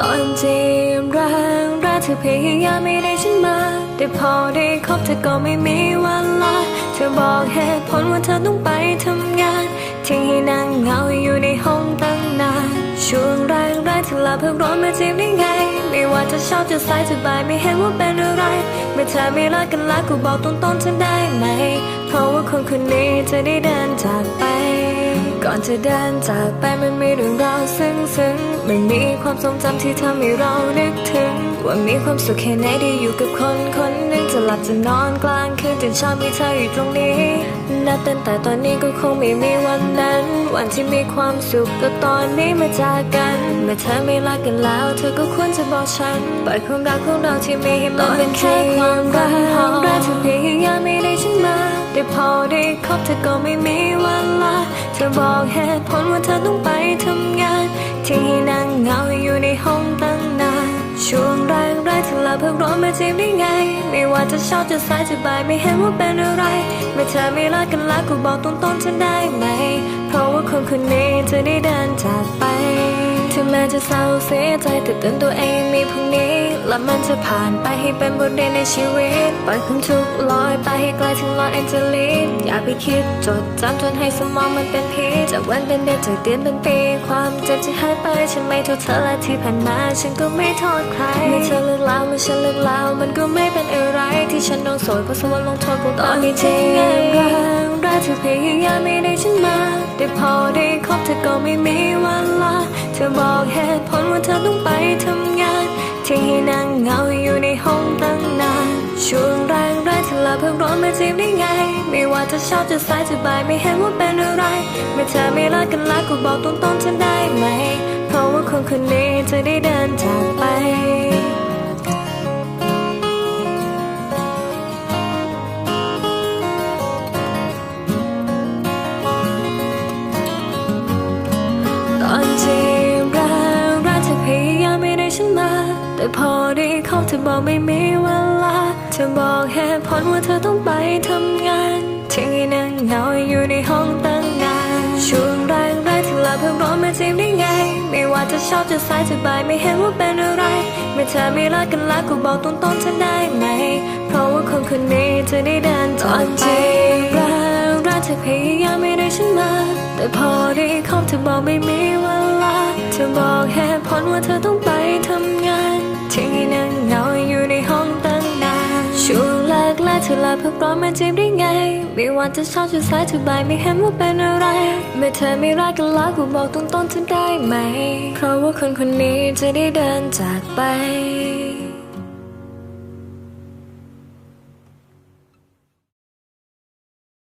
ตอนจีบแรงแรกเธอพยายามไม่ได้ฉันมา แต่พอได้คบเธอก็ไม่มีเวลา เธอบอกเหตุผลว่าเธอต้องไปทำงาน ทิ้งให้นั่งเหงาอยู่ในห้องตั้งนาน ช่วงแรกแรกเธอลาเพิ่งร้อนมาจีบได้ไง ไม่ว่าจะชอบจะสายจะบ่ายไม่เห็นว่าเป็นอะไร เมื่อเธอไม่รักกันแล้วก็บอกตรงๆฉันได้ไหม เพราะว่าคนคนนี้จะได้เดินจากไป ก่อนจะเดินจากไปมันมีเรื่องราวซึ้งซึ้งๆมันมีความทรงจำที่ทำให้เรานึกถึง ว่ามีความสุขแค่ไหนได้อยู่กับคนคนหนึ่งจะหลับจะนอนกลางคืนตื่นเช้ามีเธออยู่ตรงนี้นับตั้งแต่ตอนนี้ก็คงไม่มีวันนั้น วันที่มีความสุขก็ตอนนี้มาจากกัน เมื่อเธอไม่รักกันแล้ว เธอก็ควรจะบอกฉันปล่อยความรักของเราที่มีให้มันเป็นแค่ความรักแรกเธอพยาย คบเธอก็ไม่มีเวลา เธอบอกเหตุผลว่าเธอต้องไปทำงาน ที่นั่งเหงาอยู่ในห้องตั้งนาน ช่วงแรกแรกๆเธอลาเพิ่งร้อนมาจีบได้ไง ไม่ว่าจะช้าจะสายจะบ่ายไม่เห็นว่าเป็นอะไรเมื่อเธอไม่รักกันแล้วก็บอกตรงๆฉันได้ไหม เพราะว่าคนคนนี้จะได้เดินจากไป ถึงแม้จะเศร้าเสียใจแต่เตือนตัวเองมีพรุ่งนี้ และมันจะผ่านไปให้เป็นบทเรียนในชีวิต ปล่อยความทุกข์ลอยไปให้ไกลถึงลอสแอนเจลิสอย่าไปคิดจดจำจนให้สมองมันเป็นพิษจากวันเป็นเด็กจากเดือนเป็นปี ความเจ็บที่หายไปฉันไม่โทษเธอและที่ผ่านมาฉันก็ไม่โทษใครเมื่อเธอเลิกแล้วเมื่อฉันเลิกแล้วมันก็ไม่เป็นอะไรที่ฉันโดนโสดเพราะสวรรค์ลงโทษพวกเราที่ทิ้งแรงแรงแรกเธอพยายามไม่ได้ฉันมาแต่พอได้คบเธอก็ไม่มีเวลาเธอบอกเหตุผลว่าเธอต้องไปทำงา ที่ให้นั่งเงาอยู่ในห้องตั้งนานช่วงแรกแรกเธอลาเพิ่งร้อนมาจีบได้ไง ไม่ว่าจะช้าจะสายจะบ่ายไม่เห็นว่าเป็นอะไรเมื่อเธอไม่รักกันแล้วก็บอกตรงๆฉันได้ไหม เพราะว่าคนคนนี้จะได้เดินจากไป แต่พอได้เข้าเธอบอกไม่มีเวลาเธอบอกเหตุผลว่าเธอต้องไปทำงานทิ้งให้นั่งเหงาอยู่ในห้องตั้งนานช่วงแรกแรกๆเธอลาเพิ่งร้อนมาจีบได้ไง ไม่ว่าจะชอบจะสายจะบ่ายไม่เห็นว่าเป็นอะไรเมื่อเธอไม่รักกันแล้วก็บอกตรงๆฉันได้ไหม เพราะว่าคนคนนี้จะได้เดินจากไปแรกแรกเธอพยายามไม่ได้ฉันมา แต่พอได้คบเธอบอกไม่มีเวลาเธอบอกเหตุผลว่าเธอต้องไป ธอลาเพื่อร้อนมาจีบได้ไง ไม่ว่าจะเช้าจะสายจะบ่ายไม่เห็นว่าเป็นอะไร เมื่อเธอไม่รักกันแล้วกูบอกตรงๆเธอได้ไหม เพราะว่าคนคนนี้จะได้เดินจากไป